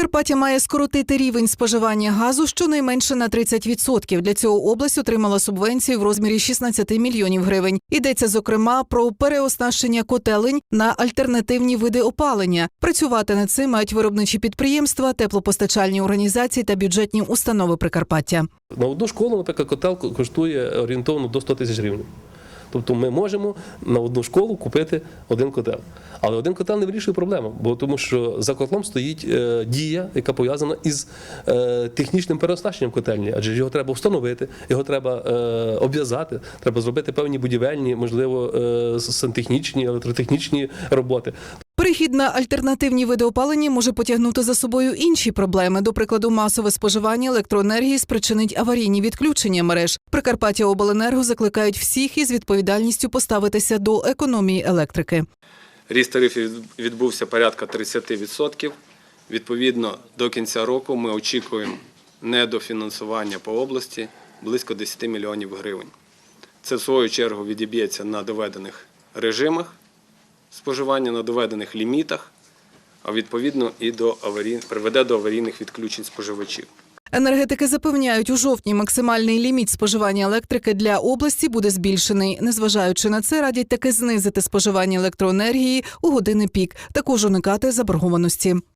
Прикарпаття має скоротити рівень споживання газу щонайменше на 30%. Для цього область отримала субвенцію в розмірі 16 мільйонів гривень. Йдеться зокрема про переоснащення котелень на альтернативні види опалення. Працювати над цим мають виробничі підприємства, теплопостачальні організації та бюджетні установи Прикарпаття. На одну школу, наприклад, котел коштує орієнтовно до 100 тисяч гривень. Тобто ми можемо на одну школу купити один котел. Але один котел не вирішує проблему, бо тому що за котлом стоїть е, дія, яка пов'язана із е, технічним переоснащенням котельні, адже його треба встановити, його треба е, обв'язати, треба зробити певні будівельні, можливо, е, сантехнічні, електротехнічні роботи. Перехід на альтернативні види опалення може потягнути за собою інші проблеми. До прикладу, масове споживання електроенергії спричинить аварійні відключення мереж. Прикарпаття Обленерго закликають всіх із відповідальністю поставитися до економії електрики. Ріст тарифів відбувся порядка 30%. Відповідно, до кінця року ми очікуємо недофінансування по області близько 10 мільйонів гривень. Це в свою чергу відіб'ється на доведених режимах споживання, на доведених лімітах, а відповідно і до аварій... приведе до аварійних відключень споживачів. Енергетики запевняють, у жовтні максимальний ліміт споживання електрики для області буде збільшений. Незважаючи на це, радять таки знизити споживання електроенергії у години пік, також уникати заборгованості.